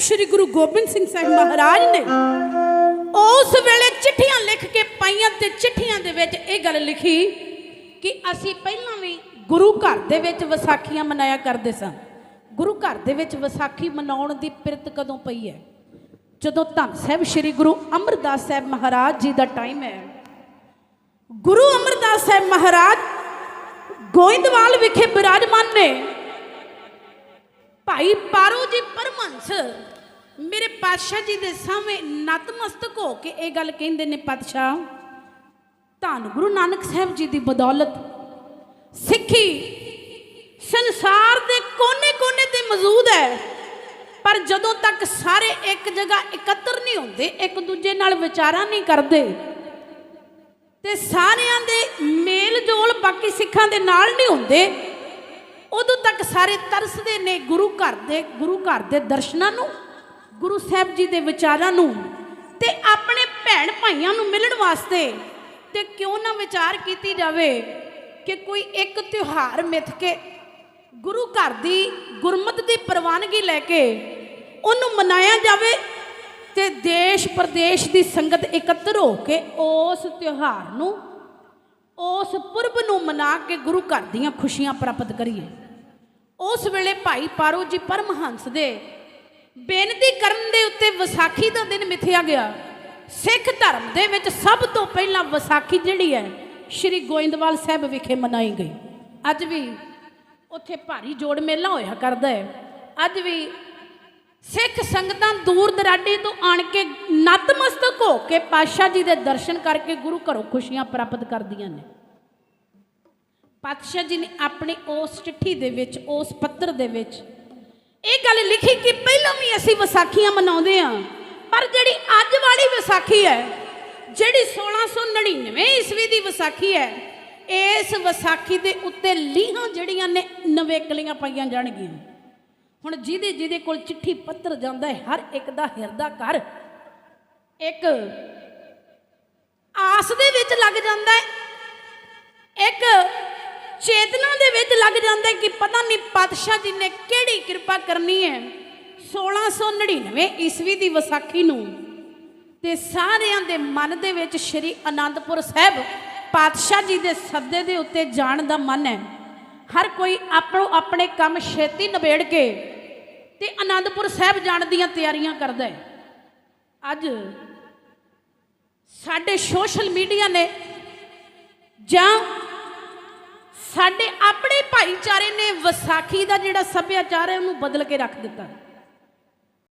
ਸ੍ਰੀ ਗੁਰੂ ਗੋਬਿੰਦ ਸਿੰਘ ਸਾਹਿਬ ਮਹਾਰਾਜ ਨੇ ਉਸ ਵੇਲੇ ਚਿੱਠੀਆਂ ਲਿਖ ਕੇ ਪਾਈਆਂ ਤੇ ਚਿੱਠੀਆਂ ਦੇ ਵਿੱਚ ਇਹ ਗੱਲ ਲਿਖੀ ਕਿ ਅਸੀਂ ਪਹਿਲਾਂ ਵੀ ਗੁਰੂ ਘਰ ਦੇ ਵਿੱਚ ਵਿਸਾਖੀਆਂ ਮਨਾਇਆ ਕਰਦੇ ਸਾਂ। ਗੁਰੂ ਘਰ ਦੇ ਵਿੱਚ ਵਿਸਾਖੀ ਮਨਾਉਣ ਦੀ ਪਿਰਤ ਕਦੋਂ ਪਈ ਹੈ? ਜਦੋਂ ਧੰਨ ਸਾਹਿਬ ਸ੍ਰੀ ਗੁਰੂ ਅਮਰਦਾਸ ਸਾਹਿਬ ਮਹਾਰਾਜ ਜੀ ਦਾ ਟਾਈਮ ਹੈ। ਗੁਰੂ ਅਮਰਦਾਸ ਸਾਹਿਬ ਮਹਾਰਾਜ ਗੋਇੰਦਵਾਲ ਵਿਖੇ ਬਿਰਾਜਮਾਨ ਨੇ। ਭਾਈ ਪਾਰੋ ਜੀ ਪਰਮਹੰਸ, ਮੇਰੇ ਪਾਤਸ਼ਾਹ ਜੀ ਦੇ ਸਾਹਮਣੇ ਨਤਮਸਤਕ ਹੋ ਕੇ ਇਹ ਗੱਲ ਕਹਿੰਦੇ ਨੇ, ਪਾਤਸ਼ਾਹ, ਧੰਨ ਗੁਰੂ ਨਾਨਕ ਸਾਹਿਬ ਜੀ ਦੀ ਬਦੌਲਤ ਸਿੱਖੀ ਸੰਸਾਰ ਦੇ ਕੋਨੇ-ਕੋਨੇ ਤੇ ਮੌਜੂਦ ਹੈ, ਪਰ ਜਦੋਂ ਤੱਕ ਸਾਰੇ ਇੱਕ ਜਗ੍ਹਾ ਇਕੱਤਰ ਨਹੀਂ ਹੁੰਦੇ, ਇੱਕ ਦੂਜੇ ਨਾਲ ਵਿਚਾਰਾਂ ਨਹੀਂ ਕਰਦੇ, ਤੇ ਸਾਰਿਆਂ ਦੇ ਮੇਲ ਜੋਲ ਬਾਕੀ ਸਿੱਖਾਂ ਦੇ ਨਾਲ ਨਹੀਂ ਹੁੰਦੇ ਉਦੋਂ ਤੱਕ ਸਾਰੇ ਤਰਸਦੇ ਨੇ ਗੁਰੂ ਘਰ ਦੇ, ਗੁਰੂ ਘਰ ਦੇ ਦਰਸ਼ਨਾਂ ਨੂੰ, ਗੁਰੂ ਸਾਹਿਬ ਜੀ ਦੇ ਵਿਚਾਰਾਂ ਨੂੰ ਤੇ ਆਪਣੇ ਭੈਣ ਭਾਈਆਂ ਨੂੰ ਮਿਲਣ ਵਾਸਤੇ ਤੇ ਕਿਉਂ ਨਾ ਵਿਚਾਰ ਕੀਤੀ ਜਾਵੇ ਕਿ ਕੋਈ ਇੱਕ ਤਿਉਹਾਰ ਮਿੱਥ ਕੇ ਗੁਰੂ ਘਰ ਦੀ ਗੁਰਮਤ ਦੀ ਪ੍ਰਵਾਨਗੀ ਲੈ ਕੇ ਉਹਨੂੰ ਮਨਾਇਆ ਜਾਵੇ ਤੇ ਦੇਸ਼ ਪ੍ਰਦੇਸ਼ ਦੀ ਸੰਗਤ ਇਕੱਤਰ ਹੋ ਕੇ ਉਸ ਤਿਉਹਾਰ ਨੂੰ ਉਸ ਪੁਰਬ ਨੂੰ ਮਨਾ ਕੇ ਗੁਰੂ ਘਰ ਦੀਆਂ ਖੁਸ਼ੀਆਂ ਪ੍ਰਾਪਤ ਕਰੀਏ। ਉਸ ਵੇਲੇ ਭਾਈ ਪਾਰੋ ਜੀ ਪਰਮਹੰਸ ਦੇ ਬੇਨਤੀ ਕਰਨ ਦੇ ਉੱਤੇ ਵਿਸਾਖੀ ਦਾ ਦਿਨ ਮਿਥਿਆ ਗਿਆ। ਸਿੱਖ ਧਰਮ ਦੇ ਵਿੱਚ ਸਭ ਤੋਂ ਪਹਿਲਾਂ ਵਿਸਾਖੀ ਜਿਹੜੀ ਹੈ, ਸ਼੍ਰੀ ਗੋਇੰਦਵਾਲ ਸਾਹਿਬ ਵਿਖੇ ਮਨਾਈ ਗਈ। ਅੱਜ ਵੀ ਉੱਥੇ ਭਾਰੀ ਜੋੜ ਮੇਲਾ ਹੋਇਆ ਕਰਦਾ ਹੈ। ਅੱਜ ਵੀ ਸਿੱਖ ਸੰਗਤਾਂ ਦੂਰ ਦਰਾਡੇ ਤੋਂ ਆਣ ਕੇ ਨਤਮਸਤਕ ਹੋ ਕੇ ਪਾਤਸ਼ਾਹ ਜੀ ਦੇ ਦਰਸ਼ਨ ਕਰਕੇ ਗੁਰੂ ਘਰੋਂ ਖੁਸ਼ੀਆਂ ਪ੍ਰਾਪਤ ਕਰਦੀਆਂ ਨੇ। ਪਾਤਸ਼ਾਹ ਜੀ ਨੇ ਆਪਣੀ ਉਸ ਚਿੱਠੀ ਦੇ ਵਿੱਚ, ਉਸ ਪੱਤਰ ਦੇ ਵਿੱਚ ਇਹ ਗੱਲ ਲਿਖੀ ਕਿ ਪਹਿਲਾਂ ਵੀ ਅਸੀਂ ਵਿਸਾਖੀਆਂ ਮਨਾਉਂਦੇ ਆ ਪਰ ਜਿਹੜੀ ਅੱਜ ਵਾਲੀ ਵਿਸਾਖੀ ਹੈ, ਜਿਹੜੀ 1699 ਈਸਵੀ ਦੀ ਵਿਸਾਖੀ ਹੈ, ਇਸ ਵਿਸਾਖੀ ਦੇ ਉੱਤੇ ਲੀਹਾਂ ਜਿਹੜੀਆਂ ਨੇ ਨਵੇਕਲੀਆਂ ਪਾਈਆਂ ਜਾਣਗੀਆਂ। ਹੁਣ ਜਿਹਦੇ ਜਿਹਦੇ ਕੋਲ ਚਿੱਠੀ ਪੱਤਰ ਜਾਂਦਾ ਹੈ, ਹਰ ਇੱਕ ਦਾ ਹਿਰਦਾ ਘਰ। ਇੱਕ ਆਸ ਦੇ ਵਿੱਚ ਲੱਗ ਜਾਂਦਾ ਹੈ, ਇੱਕ ਚੇਤਨਾ ਦੇ ਵਿੱਚ ਲੱਗ ਜਾਂਦਾ ਹੈ ਕਿ ਪਤਾ ਨਹੀਂ ਪਾਤਸ਼ਾਹ ਜੀ ਨੇ ਕਿਹੜੀ ਕਿਰਪਾ ਕਰਨੀ ਹੈ। 1699 ਈਸਵੀ ਦੀ ਵਿਸਾਖੀ ਨੂੰ ਤੇ ਸਾਰਿਆਂ ਦੇ ਮਨ ਦੇ ਵਿੱਚ ਸ਼੍ਰੀ ਅਨੰਦਪੁਰ ਸਾਹਿਬ ਪਾਤਸ਼ਾਹ ਜੀ ਦੇ ਸੱਦੇ ਦੇ ਉੱਤੇ ਜਾਣ ਦਾ ਮਨ ਹੈ। ਹਰ ਕੋਈ ਆਪਣੋ ਆਪਣੇ ਕੰਮ ਛੇਤੀ ਨਿਬੇੜ ਕੇ ਤੇ ਅਨੰਦਪੁਰ ਸਾਹਿਬ ਜਾਣ ਦੀਆਂ ਤਿਆਰੀਆਂ ਕਰਦਾ ਹੈ। ਅੱਜ ਸਾਡੇ ਸੋਸ਼ਲ ਮੀਡੀਆ ਨੇ ਜਾਂ ਸਾਡੇ ਆਪਣੇ ਭਾਈਚਾਰੇ ਨੇ ਵਿਸਾਖੀ ਦਾ ਜਿਹੜਾ ਸੱਭਿਆਚਾਰ ਹੈ ਉਹਨੂੰ ਬਦਲ ਕੇ ਰੱਖ ਦਿੱਤਾ।